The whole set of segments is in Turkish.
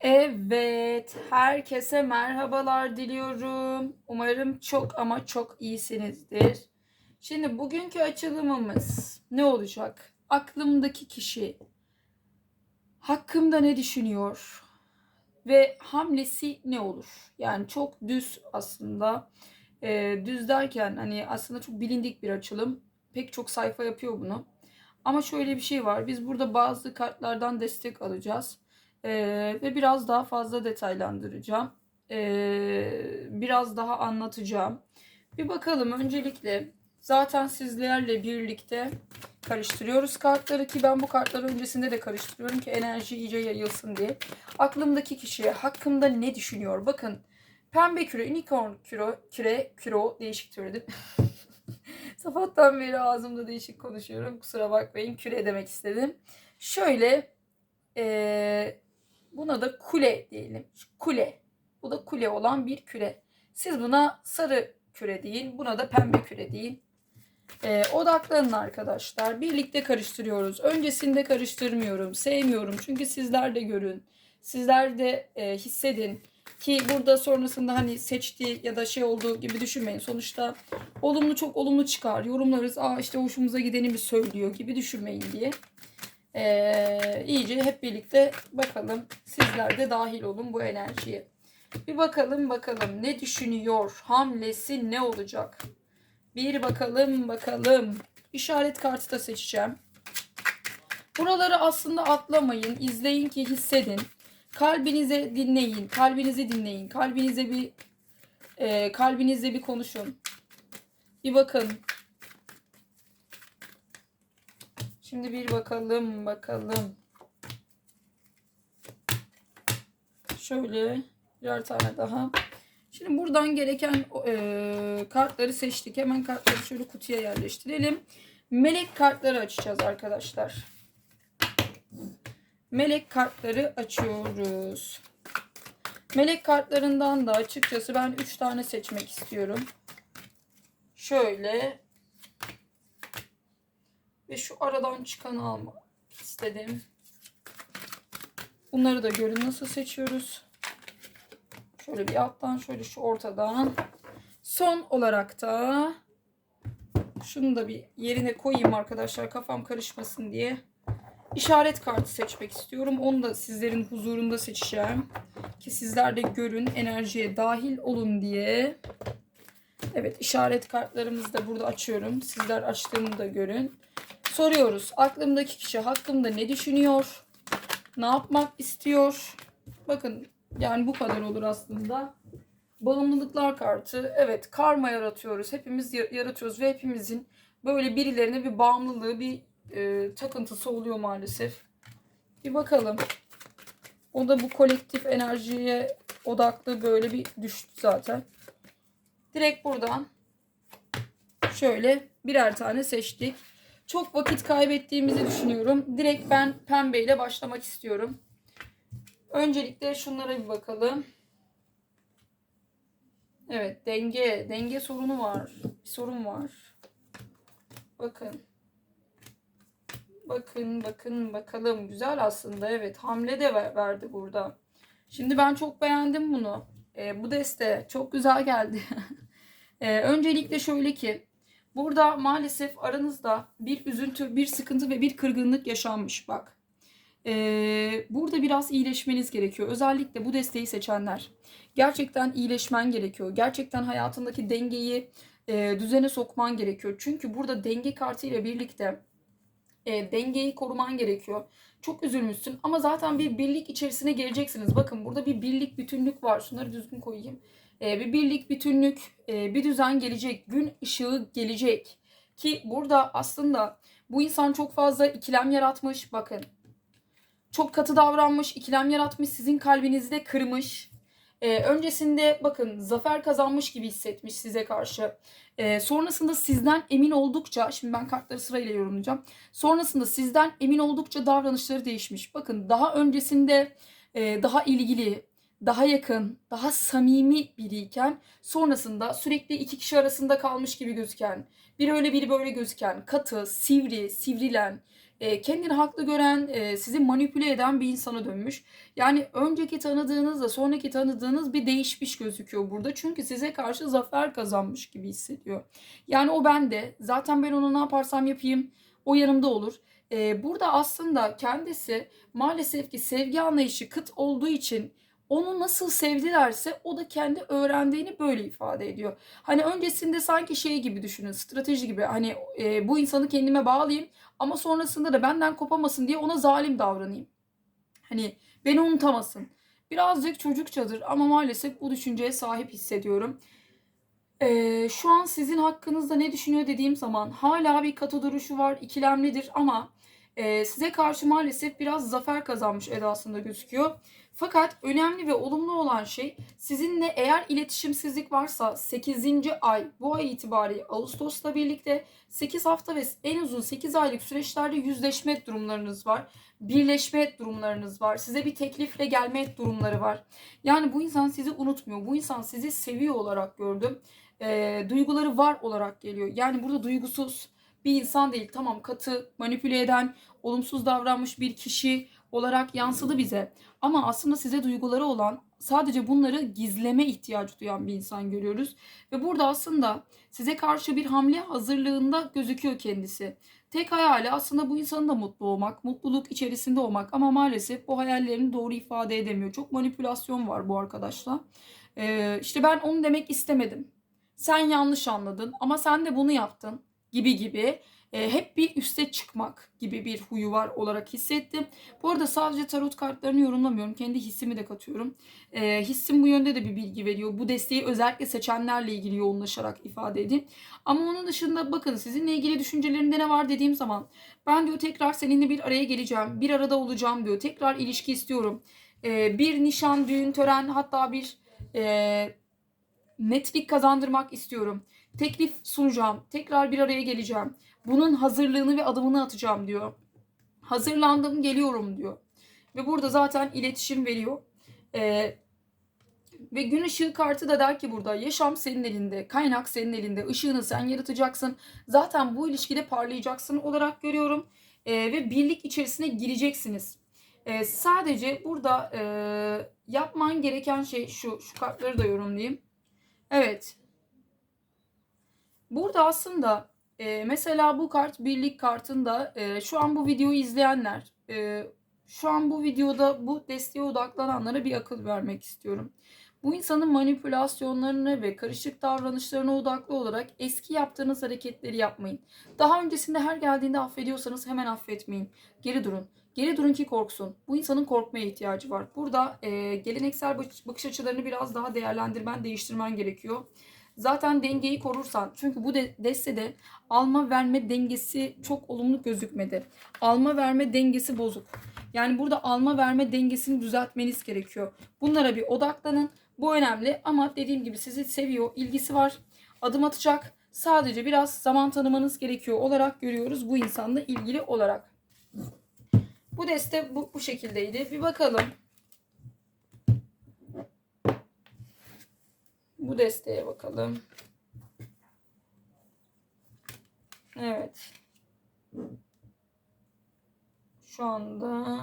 Evet, herkese merhabalar diliyorum. Umarım çok ama çok iyisinizdir. Şimdi bugünkü açılımımız ne olacak? Aklımdaki kişi hakkımda ne düşünüyor ve hamlesi ne olur? Yani çok düz aslında. Ee, düz derken hani aslında çok bilindik bir açılım. Pek çok sayfa yapıyor bunu. Ama şöyle bir şey var. Biz burada bazı kartlardan destek alacağız. Ee, ve biraz daha fazla detaylandıracağım. Ee, biraz daha anlatacağım. Bir bakalım öncelikle zaten sizlerle birlikte karıştırıyoruz kartları ki ben bu kartları öncesinde de karıştırıyorum ki enerji iyice yayılsın diye. Aklımdaki kişi hakkımda ne düşünüyor? Bakın pembe küre, unicorn küre, küre, küro değişik türedim. Sabahtan beri ağzımda değişik konuşuyorum. Kusura bakmayın küre demek istedim. Şöyle ee, Buna da kule diyelim. Kule. Bu da kule olan bir küre. Siz buna sarı küre deyin. Buna da pembe küre deyin. Ee, odaklanın arkadaşlar. Birlikte karıştırıyoruz. Öncesinde karıştırmıyorum. Sevmiyorum. Çünkü sizler de görün. Sizler de e, hissedin. Ki burada sonrasında hani seçtiği ya da şey olduğu gibi düşünmeyin. Sonuçta olumlu çok olumlu çıkar. Yorumlarız. Aa işte hoşumuza gideni mi söylüyor gibi düşünmeyin diye. Ee, iyice hep birlikte bakalım. Sizler de dahil olun bu enerjiye. Bir bakalım bakalım ne düşünüyor? Hamlesi ne olacak? Bir bakalım bakalım. İşaret kartı da seçeceğim. Buraları aslında atlamayın. izleyin ki hissedin. Kalbinize dinleyin. Kalbinizi dinleyin. Kalbinize bir e, kalbinizle bir konuşun. Bir bakın. Şimdi bir bakalım bakalım. Şöyle birer tane daha. Şimdi buradan gereken e, kartları seçtik. Hemen kartları şöyle kutuya yerleştirelim. Melek kartları açacağız arkadaşlar. Melek kartları açıyoruz. Melek kartlarından da açıkçası ben 3 tane seçmek istiyorum. Şöyle ve şu aradan çıkanı almak istedim. Bunları da görün nasıl seçiyoruz. Şöyle bir alttan şöyle şu ortadan. Son olarak da şunu da bir yerine koyayım arkadaşlar kafam karışmasın diye. İşaret kartı seçmek istiyorum. Onu da sizlerin huzurunda seçeceğim. Ki sizler de görün enerjiye dahil olun diye. Evet işaret kartlarımızı da burada açıyorum. Sizler açtığımı da görün. Soruyoruz. Aklımdaki kişi hakkımda ne düşünüyor? Ne yapmak istiyor? Bakın yani bu kadar olur aslında. Bağımlılıklar kartı. Evet karma yaratıyoruz. Hepimiz yaratıyoruz ve hepimizin böyle birilerine bir bağımlılığı, bir e, takıntısı oluyor maalesef. Bir bakalım. O da bu kolektif enerjiye odaklı böyle bir düştü zaten. Direkt buradan şöyle birer tane seçtik. Çok vakit kaybettiğimizi düşünüyorum. Direkt ben pembeyle başlamak istiyorum. Öncelikle şunlara bir bakalım. Evet denge. Denge sorunu var. Bir sorun var. Bakın. Bakın bakın bakalım. Güzel aslında evet. Hamle de verdi burada. Şimdi ben çok beğendim bunu. E, bu deste çok güzel geldi. e, öncelikle şöyle ki Burada maalesef aranızda bir üzüntü, bir sıkıntı ve bir kırgınlık yaşanmış bak. Ee, burada biraz iyileşmeniz gerekiyor. Özellikle bu desteği seçenler. Gerçekten iyileşmen gerekiyor. Gerçekten hayatındaki dengeyi e, düzene sokman gerekiyor. Çünkü burada denge kartı ile birlikte e, dengeyi koruman gerekiyor. Çok üzülmüşsün ama zaten bir birlik içerisine geleceksiniz. Bakın burada bir birlik bütünlük var. Şunları düzgün koyayım. E, bir birlik bütünlük, e, bir düzen gelecek. Gün ışığı gelecek. Ki burada aslında bu insan çok fazla ikilem yaratmış. Bakın. Çok katı davranmış, ikilem yaratmış, sizin kalbinizde kırmış. Ee, öncesinde bakın zafer kazanmış gibi hissetmiş size karşı. Ee, sonrasında sizden emin oldukça, şimdi ben kartları sırayla yorumlayacağım. Sonrasında sizden emin oldukça davranışları değişmiş. Bakın daha öncesinde e, daha ilgili, daha yakın, daha samimi biriyken sonrasında sürekli iki kişi arasında kalmış gibi gözüken, biri öyle biri böyle gözüken, katı, sivri, sivrilen, e, kendini haklı gören, e, sizi manipüle eden bir insana dönmüş. Yani önceki tanıdığınızla sonraki tanıdığınız bir değişmiş gözüküyor burada. Çünkü size karşı zafer kazanmış gibi hissediyor. Yani o bende. Zaten ben ona ne yaparsam yapayım o yanımda olur. E, burada aslında kendisi maalesef ki sevgi anlayışı kıt olduğu için onu nasıl sevdilerse o da kendi öğrendiğini böyle ifade ediyor. Hani öncesinde sanki şey gibi düşünün, strateji gibi. Hani e, bu insanı kendime bağlayayım ama sonrasında da benden kopamasın diye ona zalim davranayım. Hani beni unutamasın. Birazcık çocukçadır ama maalesef bu düşünceye sahip hissediyorum. Ee, şu an sizin hakkınızda ne düşünüyor dediğim zaman hala bir katı duruşu var, ikilemlidir ama e, size karşı maalesef biraz zafer kazanmış edasında gözüküyor. Fakat önemli ve olumlu olan şey sizinle eğer iletişimsizlik varsa 8. ay bu ay itibariyle Ağustos'la birlikte 8 hafta ve en uzun 8 aylık süreçlerde yüzleşme durumlarınız var. Birleşme durumlarınız var. Size bir teklifle gelme durumları var. Yani bu insan sizi unutmuyor. Bu insan sizi seviyor olarak gördüm. E, duyguları var olarak geliyor. Yani burada duygusuz bir insan değil. Tamam katı, manipüle eden, olumsuz davranmış bir kişi olarak yansıdı bize. Ama aslında size duyguları olan sadece bunları gizleme ihtiyacı duyan bir insan görüyoruz. Ve burada aslında size karşı bir hamle hazırlığında gözüküyor kendisi. Tek hayali aslında bu insanın da mutlu olmak, mutluluk içerisinde olmak ama maalesef bu hayallerini doğru ifade edemiyor. Çok manipülasyon var bu arkadaşla. Ee, işte ben onu demek istemedim. Sen yanlış anladın ama sen de bunu yaptın gibi gibi e, hep bir üste çıkmak gibi bir huyu var olarak hissettim. Bu arada sadece tarot kartlarını yorumlamıyorum. Kendi hissimi de katıyorum. E, hissim bu yönde de bir bilgi veriyor. Bu desteği özellikle seçenlerle ilgili yoğunlaşarak ifade edeyim. Ama onun dışında bakın sizinle ilgili düşüncelerinde ne var dediğim zaman ben diyor tekrar seninle bir araya geleceğim. Bir arada olacağım diyor. Tekrar ilişki istiyorum. E, bir nişan, düğün, tören hatta bir e, netlik kazandırmak istiyorum. Teklif sunacağım. Tekrar bir araya geleceğim. Bunun hazırlığını ve adımını atacağım diyor. Hazırlandım geliyorum diyor. Ve burada zaten iletişim veriyor. Ee, ve gün ışığı kartı da der ki burada yaşam senin elinde, kaynak senin elinde, ışığını sen yaratacaksın. Zaten bu ilişkide parlayacaksın olarak görüyorum. Ee, ve birlik içerisine gireceksiniz. Ee, sadece burada e, yapman gereken şey şu, şu kartları da yorumlayayım. Evet. Burada aslında e, mesela bu kart birlik kartında e, şu an bu videoyu izleyenler, e, şu an bu videoda bu desteğe odaklananlara bir akıl vermek istiyorum. Bu insanın manipülasyonlarına ve karışık davranışlarına odaklı olarak eski yaptığınız hareketleri yapmayın. Daha öncesinde her geldiğinde affediyorsanız hemen affetmeyin. Geri durun. Geri durun ki korksun. Bu insanın korkmaya ihtiyacı var. Burada e, geleneksel bakış açılarını biraz daha değerlendirmen, değiştirmen gerekiyor. Zaten dengeyi korursan çünkü bu de, destede alma verme dengesi çok olumlu gözükmedi. Alma verme dengesi bozuk. Yani burada alma verme dengesini düzeltmeniz gerekiyor. Bunlara bir odaklanın. Bu önemli ama dediğim gibi sizi seviyor, ilgisi var. Adım atacak. Sadece biraz zaman tanımanız gerekiyor olarak görüyoruz bu insanla ilgili olarak. Bu deste bu, bu şekildeydi. Bir bakalım. Bu desteğe bakalım. Evet. Şu anda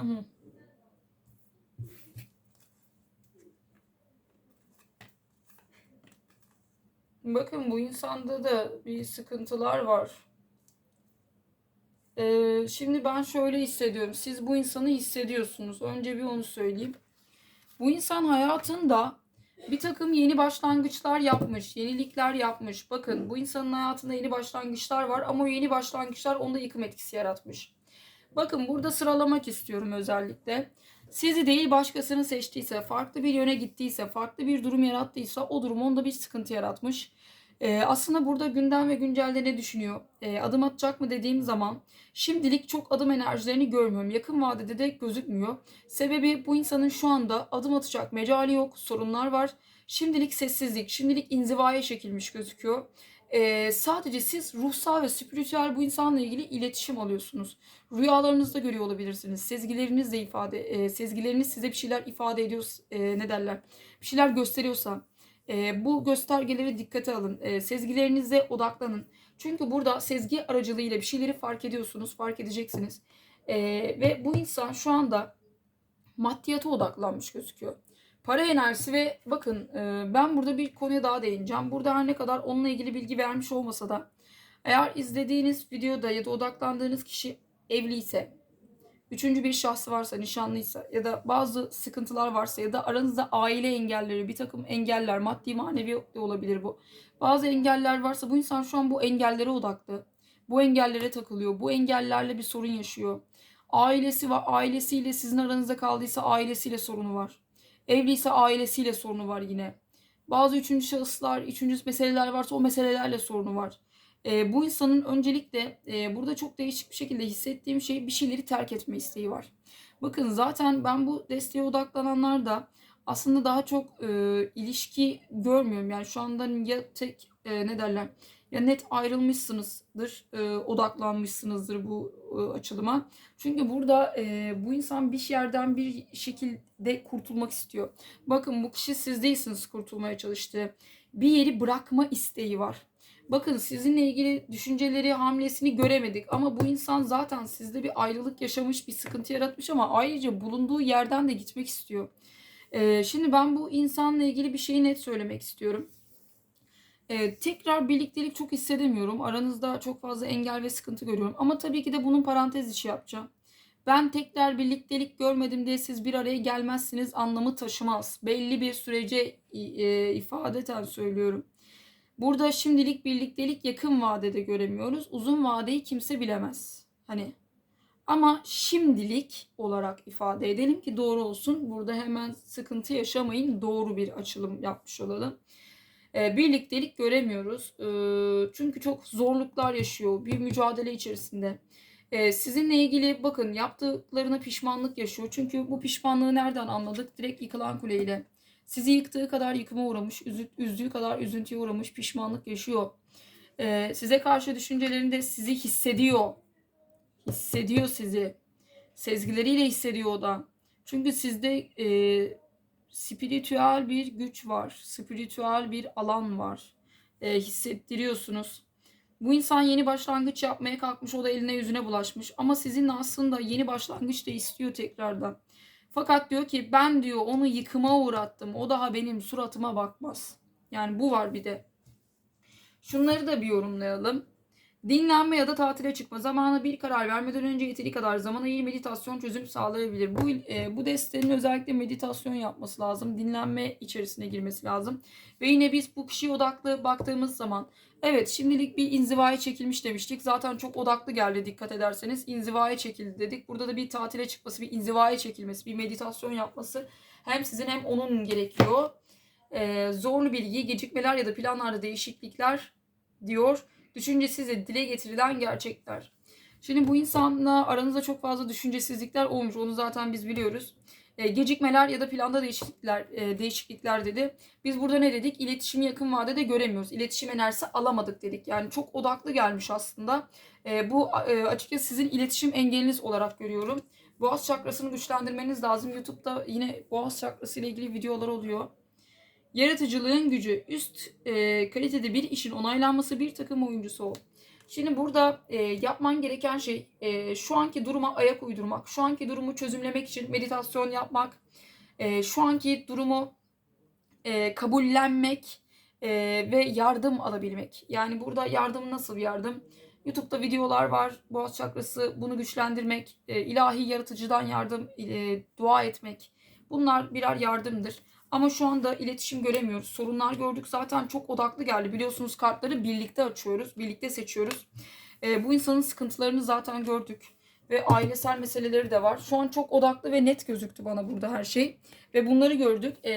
Bakın bu insanda da bir sıkıntılar var. Ee, şimdi ben şöyle hissediyorum. Siz bu insanı hissediyorsunuz. Önce bir onu söyleyeyim. Bu insan hayatında bir takım yeni başlangıçlar yapmış, yenilikler yapmış. Bakın bu insanın hayatında yeni başlangıçlar var ama o yeni başlangıçlar onda yıkım etkisi yaratmış. Bakın burada sıralamak istiyorum özellikle. Sizi değil başkasını seçtiyse, farklı bir yöne gittiyse, farklı bir durum yarattıysa o durum onda bir sıkıntı yaratmış. Ee, aslında burada gündem ve güncelde ne düşünüyor? Ee, adım atacak mı dediğim zaman şimdilik çok adım enerjilerini görmüyorum. Yakın vadede de gözükmüyor. Sebebi bu insanın şu anda adım atacak mecali yok, sorunlar var. Şimdilik sessizlik, şimdilik inzivaya çekilmiş gözüküyor. Ee, sadece siz ruhsal ve spiritüel bu insanla ilgili iletişim alıyorsunuz. Rüyalarınızda görüyor olabilirsiniz. Sezgileriniz de ifade, e, sezgileriniz size bir şeyler ifade ediyor, e, ne derler, bir şeyler gösteriyorsa e, bu göstergeleri dikkate alın. E, sezgilerinize odaklanın. Çünkü burada sezgi aracılığıyla bir şeyleri fark ediyorsunuz, fark edeceksiniz. Ee, ve bu insan şu anda maddiyata odaklanmış gözüküyor. Para enerjisi ve bakın e, ben burada bir konuya daha değineceğim. Burada her ne kadar onunla ilgili bilgi vermiş olmasa da eğer izlediğiniz videoda ya da odaklandığınız kişi evliyse, üçüncü bir şahsı varsa, nişanlıysa ya da bazı sıkıntılar varsa ya da aranızda aile engelleri, bir takım engeller, maddi manevi olabilir bu. Bazı engeller varsa bu insan şu an bu engellere odaklı. Bu engellere takılıyor. Bu engellerle bir sorun yaşıyor. Ailesi var. Ailesiyle sizin aranızda kaldıysa ailesiyle sorunu var. Evliyse ailesiyle sorunu var yine. Bazı üçüncü şahıslar, üçüncü meseleler varsa o meselelerle sorunu var. E, bu insanın öncelikle e, burada çok değişik bir şekilde hissettiğim şey bir şeyleri terk etme isteği var. Bakın zaten ben bu desteğe odaklananlar da aslında daha çok e, ilişki görmüyorum. Yani şu anda ya tek e, ne derler ya net ayrılmışsınızdır, e, odaklanmışsınızdır bu e, açılıma. Çünkü burada e, bu insan bir yerden bir şekilde kurtulmak istiyor. Bakın bu kişi siz değilsiniz kurtulmaya çalıştığı. Bir yeri bırakma isteği var. Bakın sizinle ilgili düşünceleri, hamlesini göremedik ama bu insan zaten sizde bir ayrılık yaşamış, bir sıkıntı yaratmış ama ayrıca bulunduğu yerden de gitmek istiyor. Ee, şimdi ben bu insanla ilgili bir şeyi net söylemek istiyorum. Ee, tekrar birliktelik çok hissedemiyorum. Aranızda çok fazla engel ve sıkıntı görüyorum. Ama tabii ki de bunun parantez işi yapacağım. Ben tekrar birliktelik görmedim diye siz bir araya gelmezsiniz anlamı taşımaz. Belli bir sürece e, ifadeten söylüyorum. Burada şimdilik birliktelik yakın vadede göremiyoruz. Uzun vadeyi kimse bilemez. Hani ama şimdilik olarak ifade edelim ki doğru olsun. Burada hemen sıkıntı yaşamayın. Doğru bir açılım yapmış olalım. Ee, birliktelik göremiyoruz. Ee, çünkü çok zorluklar yaşıyor. Bir mücadele içerisinde. Ee, sizinle ilgili bakın yaptıklarına pişmanlık yaşıyor. Çünkü bu pişmanlığı nereden anladık? Direkt yıkılan kuleyle. Sizi yıktığı kadar yıkıma uğramış, üzdüğü kadar üzüntüye uğramış, pişmanlık yaşıyor. Ee, size karşı düşüncelerinde sizi hissediyor. Hissediyor sizi. Sezgileriyle hissediyor o da. Çünkü sizde e, spiritüel bir güç var. Spiritüel bir alan var. E, hissettiriyorsunuz. Bu insan yeni başlangıç yapmaya kalkmış. O da eline yüzüne bulaşmış. Ama sizin aslında yeni başlangıç da istiyor tekrardan. Fakat diyor ki ben diyor onu yıkıma uğrattım. O daha benim suratıma bakmaz. Yani bu var bir de. Şunları da bir yorumlayalım. Dinlenme ya da tatile çıkma zamanı bir karar vermeden önce yeteri kadar zaman ayır meditasyon çözüm sağlayabilir. Bu e, bu desteğin özellikle meditasyon yapması lazım. Dinlenme içerisine girmesi lazım. Ve yine biz bu kişiye odaklı baktığımız zaman evet şimdilik bir inzivaya çekilmiş demiştik. Zaten çok odaklı geldi dikkat ederseniz. inzivaya çekildi dedik. Burada da bir tatile çıkması, bir inzivaya çekilmesi, bir meditasyon yapması hem sizin hem onun gerekiyor. E, zorlu bilgi, gecikmeler ya da planlarda değişiklikler diyor düşüncesizce dile getirilen gerçekler. Şimdi bu insanla aranızda çok fazla düşüncesizlikler olmuş. Onu zaten biz biliyoruz. E, gecikmeler ya da planda değişiklikler e, değişiklikler dedi. Biz burada ne dedik? İletişimi yakın vadede göremiyoruz. İletişim enerjisi alamadık dedik. Yani çok odaklı gelmiş aslında. E, bu e, açıkçası sizin iletişim engeliniz olarak görüyorum. Boğaz çakrasını güçlendirmeniz lazım. YouTube'da yine boğaz çakrası ile ilgili videolar oluyor. Yaratıcılığın gücü, üst e, kalitede bir işin onaylanması bir takım oyuncusu ol. Şimdi burada e, yapman gereken şey e, şu anki duruma ayak uydurmak, şu anki durumu çözümlemek için meditasyon yapmak, e, şu anki durumu e, kabullenmek e, ve yardım alabilmek. Yani burada yardım nasıl bir yardım? YouTube'da videolar var. Boğaz çakrası bunu güçlendirmek, e, ilahi yaratıcıdan yardım, e, dua etmek. Bunlar birer yardımdır. Ama şu anda iletişim göremiyoruz. Sorunlar gördük. Zaten çok odaklı geldi. Biliyorsunuz kartları birlikte açıyoruz. Birlikte seçiyoruz. E, bu insanın sıkıntılarını zaten gördük. Ve ailesel meseleleri de var. Şu an çok odaklı ve net gözüktü bana burada her şey. Ve bunları gördük. E,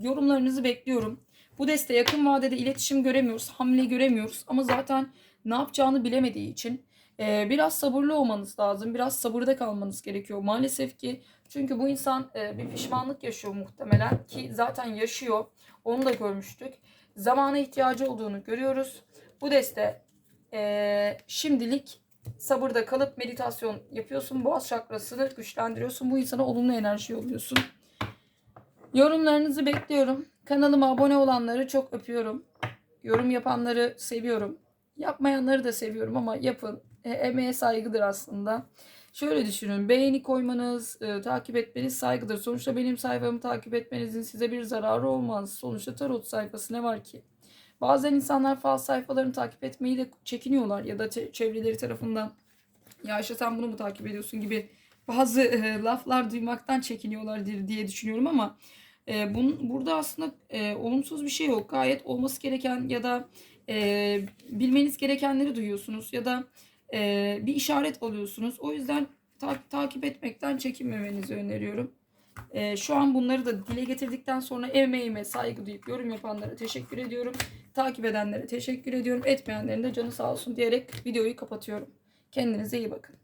yorumlarınızı bekliyorum. Bu deste yakın vadede iletişim göremiyoruz. Hamle göremiyoruz. Ama zaten ne yapacağını bilemediği için e, biraz sabırlı olmanız lazım. Biraz sabırda kalmanız gerekiyor. Maalesef ki çünkü bu insan e, bir pişmanlık yaşıyor muhtemelen ki zaten yaşıyor. Onu da görmüştük. Zamana ihtiyacı olduğunu görüyoruz. Bu deste e, şimdilik sabırda kalıp meditasyon yapıyorsun. Boğaz çakrasını güçlendiriyorsun. Bu insana olumlu enerji yolluyorsun. Yorumlarınızı bekliyorum. Kanalıma abone olanları çok öpüyorum. Yorum yapanları seviyorum. Yapmayanları da seviyorum ama yapın. E, emeğe saygıdır aslında. Şöyle düşünün. Beğeni koymanız, e, takip etmeniz saygıdır. Sonuçta benim sayfamı takip etmenizin size bir zararı olmaz. Sonuçta tarot sayfası ne var ki? Bazen insanlar fal sayfalarını takip etmeyi de çekiniyorlar ya da çevreleri tarafından ya işte sen bunu mu takip ediyorsun gibi bazı e, laflar duymaktan çekiniyorlar diye düşünüyorum ama e, bunun, burada aslında e, olumsuz bir şey yok. Gayet olması gereken ya da e, bilmeniz gerekenleri duyuyorsunuz ya da e, bir işaret alıyorsunuz. O yüzden ta- takip etmekten çekinmemenizi öneriyorum. E, şu an bunları da dile getirdikten sonra emeğime saygı duyup yorum yapanlara teşekkür ediyorum. Takip edenlere teşekkür ediyorum. Etmeyenlerin de canı sağ olsun diyerek videoyu kapatıyorum. Kendinize iyi bakın.